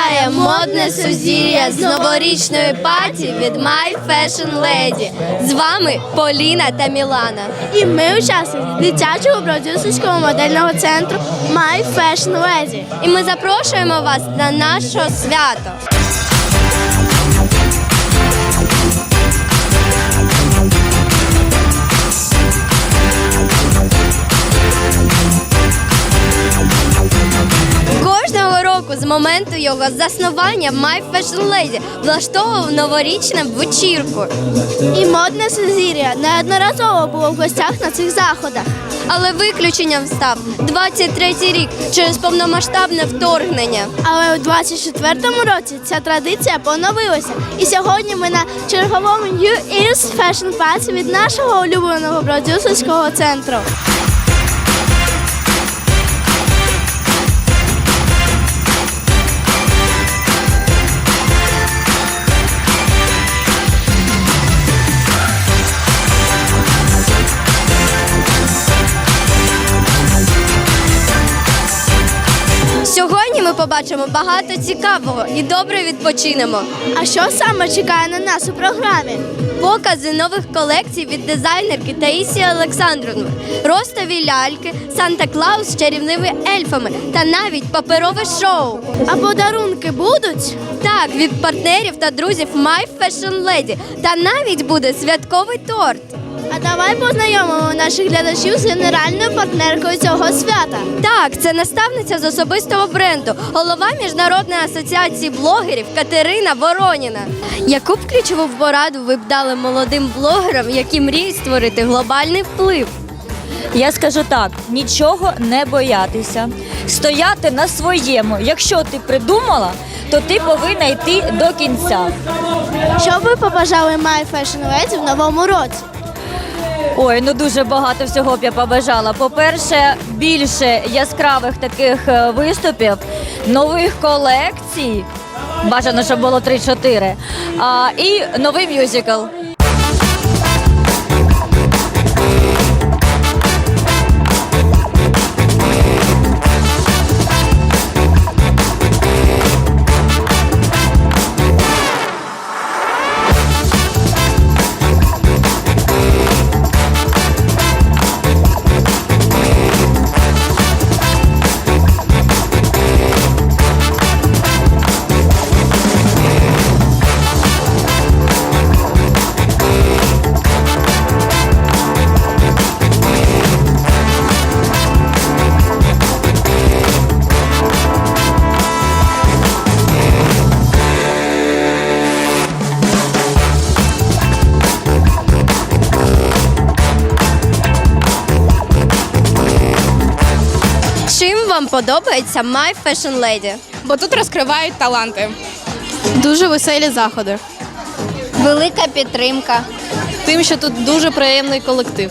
Вітає модне сузір'я з новорічної паті від My Fashion Lady. З вами Поліна та Мілана. І ми учасники дитячого продюсерського модельного центру My Fashion Lady. І ми запрошуємо вас на наше свято. Моменту його заснування My Fashion Lady влаштовував новорічну вечірку. І модне сузір'я неодноразово було в гостях на цих заходах. Але виключенням став 23-й рік через повномасштабне вторгнення. Але у 24-му році ця традиція поновилася. І сьогодні ми на черговому New Year's Fashion Party від нашого улюбленого продюсерського центру. Побачимо багато цікавого і добре відпочинемо. А що саме чекає на нас у програмі? Покази нових колекцій від дизайнерки Таїсії Олександровни, ростові ляльки, Санта Клаус з чарівними ельфами та навіть паперове шоу. А подарунки будуть? Так, від партнерів та друзів My Fashion Lady. Та навіть буде святковий торт. А давай познайомимо наших глядачів з генеральною партнеркою цього свята. Так, це наставниця з особистого бренду, голова міжнародної асоціації блогерів Катерина Вороніна. Яку б ключову пораду ви б дали молодим блогерам, які мріють створити глобальний вплив? Я скажу так: нічого не боятися, стояти на своєму. Якщо ти придумала, то ти повинна йти до кінця. Що б ви побажали My Fashion Lady в новому році? Ой, ну дуже багато всього б я побажала. По-перше, більше яскравих таких е, виступів, нових колекцій. Бажано, щоб було 3-4. А, і новий мюзикл. Вам подобається My Fashion Lady? бо тут розкривають таланти. Дуже веселі заходи. Велика підтримка. Тим, що тут дуже приємний колектив.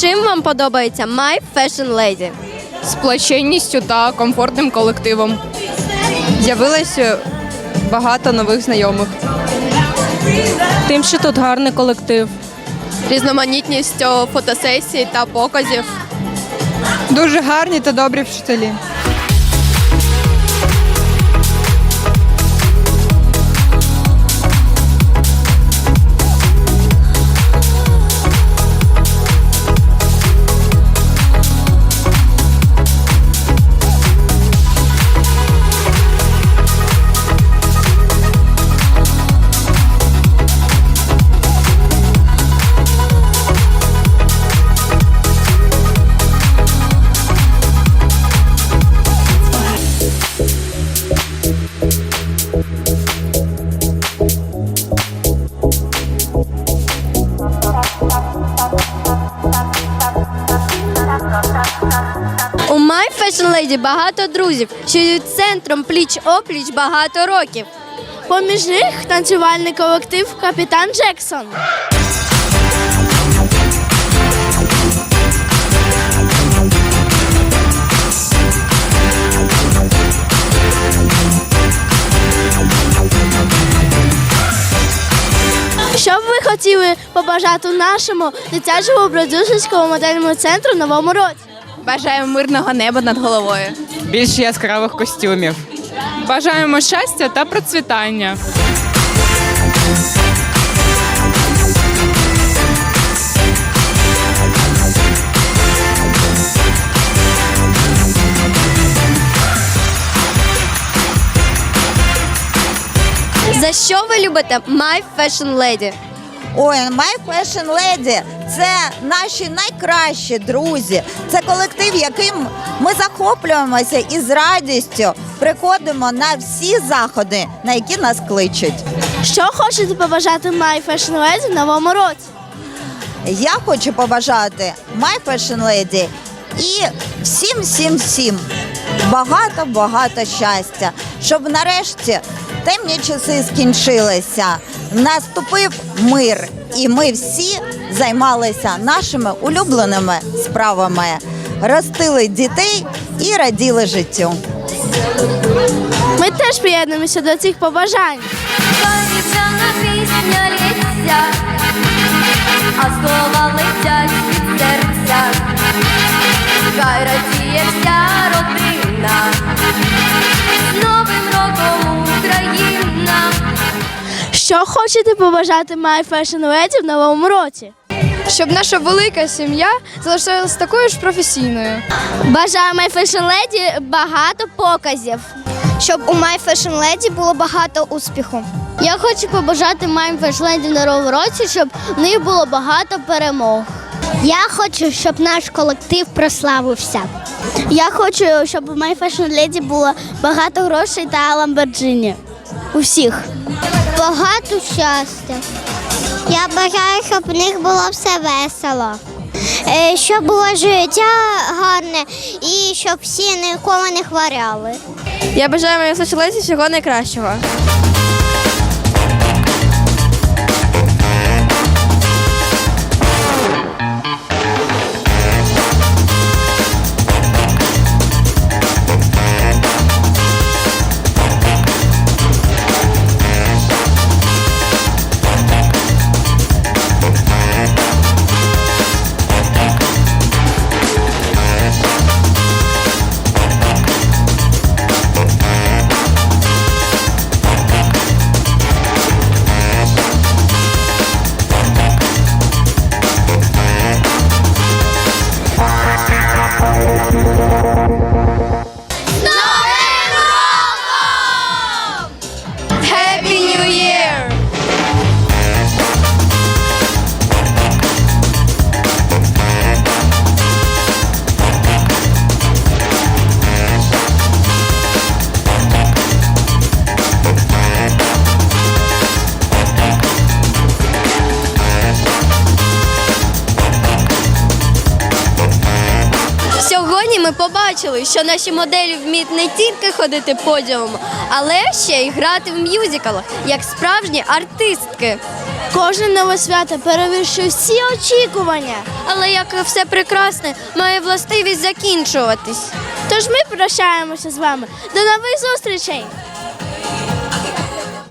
Чим вам подобається My Fashion Lady? Сплоченністю та комфортним колективом. З'явилося багато нових знайомих. Тим, що тут гарний колектив. Різноманітністю фотосесій та показів. Дуже гарні та добрі вчителі. друзі, багато друзів, що є центром пліч опліч багато років. Поміж них танцювальний колектив Капітан Джексон. Що б ви хотіли побажати нашому дитячому бродюжерському модельному центру новому році? Бажаємо мирного неба над головою. Більше яскравих костюмів. Бажаємо щастя та процвітання. За що ви любите My Fashion Lady? Ой, My Fashion Lady – це наші найкращі друзі. Це колектив, яким ми захоплюємося і з радістю приходимо на всі заходи, на які нас кличуть. Що хочете побажати My Fashion Lady в новому році? Я хочу побажати My Fashion Lady і всім, всім, всім багато, багато щастя, щоб нарешті темні часи скінчилися. Наступив мир, і ми всі займалися нашими улюбленими справами, ростили дітей і раділи життю. Ми теж приєднуємося до цих побажань. А слова летять від серця. Хай радіє вся родина, з Новим роком Україна. Що хочете побажати My Fashion Lady в новому році? щоб наша велика сім'я залишалась такою ж професійною. Бажаю My Fashion Lady багато показів. Щоб у My Fashion Lady було багато успіху. Я хочу побажати My Fashion Lady в новому році, щоб в них було багато перемог. Я хочу, щоб наш колектив прославився. Я хочу, щоб у My Fashion Lady було багато грошей та ламборджині. У всіх. Багато щастя. Я бажаю, щоб в них було все весело. Е, Щоб було життя гарне і щоб всі нікого не хворяли. Я бажаю моїй Лесі всього найкращого. Побачили, що наші моделі вміють не тільки ходити подіумом, але ще й грати в мюзикалах, як справжні артистки. Кожне нове свято перевищує всі очікування. Але як і все прекрасне, має властивість закінчуватись. Тож ми прощаємося з вами. До нових зустрічей!